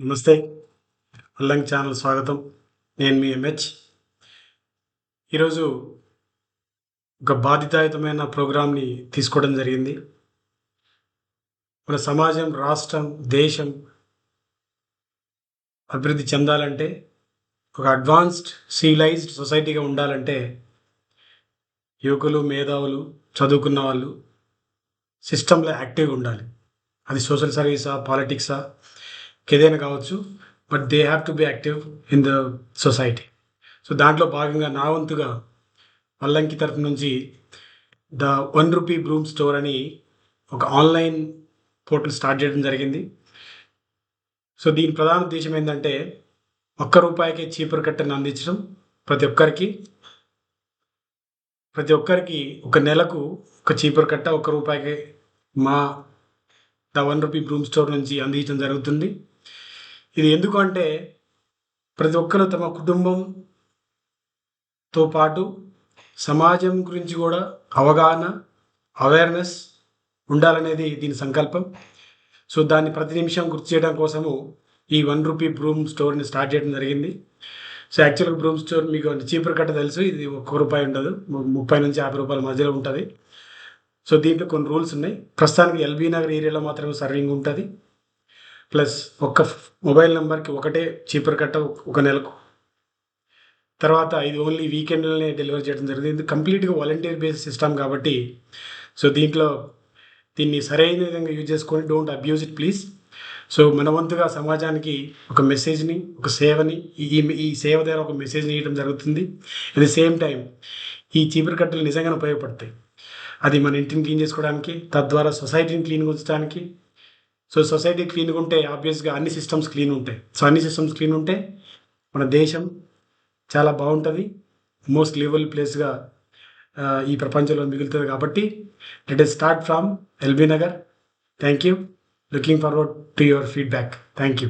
నమస్తే. ఉల్లంగ్ ఛానల్ స్వాగతం. నేను మీ ఎంహెచ్ ఈరోజు ఒక బాధితాయుతమైన ప్రోగ్రామ్ని తీసుకోవడం జరిగింది. మన సమాజం రాష్ట్రం దేశం అభివృద్ధి చెందాలంటే ఒక అడ్వాన్స్డ్ సివిలైజ్డ్ సొసైటీగా ఉండాలంటే యువకులు మేధావులు చదువుకున్న వాళ్ళు సిస్టంలో యాక్టివ్గా ఉండాలి. అది సోషల్ సర్వీసా పాలిటిక్సా ఏదైనా కావచ్చు but they have to be active in the society so దాంట్లో భాగంగా నా వంతుగా వల్లంకి తరఫు నుంచి the one rupee broom store అని ఒక ఆన్లైన్ పోర్టల్ స్టార్ట్ చేయడం జరిగింది. సో దీని ప్రధాన ఉద్దేశం ఏంటంటే ఒక్క రూపాయికి చీపర్ కట్టను అందించడం ప్రతి ఒక్కరికి. ప్రతి ఒక్కరికి ఒక నెలకు ఒక చీపర్ కట్ట ఒక్క రూపాయికి మా the one rupee broom store నుంచి అందించడం జరుగుతుంది. ఇది ఎందుకంటే ప్రతి ఒక్కరు తమ కుటుంబంతో పాటు సమాజం గురించి కూడా అవగాహన అవేర్నెస్ ఉండాలనేది దీని సంకల్పం. సో దాన్ని ప్రతి నిమిషం గుర్తు చేయడం కోసము ఈ వన్ రూపీ బ్రూమ్ స్టోర్ని స్టార్ట్ చేయడం జరిగింది. సో యాక్చువల్గా బ్రూమ్ స్టోర్ మీకు చీపురు కట్ట తెలుసు. ఇది ఒక్క రూపాయి ఉండదు. ముప్పై నుంచి యాభై రూపాయల మధ్యలో ఉంటుంది. సో దీంట్లో కొన్ని రూల్స్ ఉన్నాయి. ప్రస్తుతానికి ఎల్బీ నగర్ ఏరియాలో మాత్రమే సర్వింగ్ ఉంటుంది. ప్లస్ ఒక్క మొబైల్ నెంబర్కి ఒకటే చీపర్ కట్ట ఒక- ఒక నెలకు. తర్వాత ఇది ఓన్లీ వీకెండ్లోనే డెలివరీ చేయడం జరిగింది. ఇది కంప్లీట్గా వాలంటీర్ బేస్డ్ సిస్టమ్ కాబట్టి సో దీంట్లో దీన్ని సరైన విధంగా యూజ్ చేసుకొని don't abuse it please. So మన వంతుగా సమాజానికి ఒక మెసేజ్ని ఒక సేవని ఈ ఈ సేవ ద్వారా ఒక మెసేజ్ని ఇవ్వడం జరుగుతుంది. అట్ ది సేమ్ టైం ఈ చీపురు కట్టలు నిజంగానే ఉపయోగపడతాయి. అది మన ఇంటిని క్లీన్ చేసుకోవడానికి తద్వారా సొసైటీని క్లీన్గా ఉంచడానికి సో సొసైటీ క్లీన్గా ఉంటే ఆబ్వియస్గా అన్ని సిస్టమ్స్ క్లీన్ ఉంటాయి. సో అన్ని సిస్టమ్స్ క్లీన్ ఉంటే మన దేశం చాలా బాగుంటుంది. మోస్ట్ లివబుల్ ప్లేస్గా ఈ ప్రపంచంలో మిగులుతుంది కాబట్టి let us start from LB Nagar thank you looking forward to your feedback thank you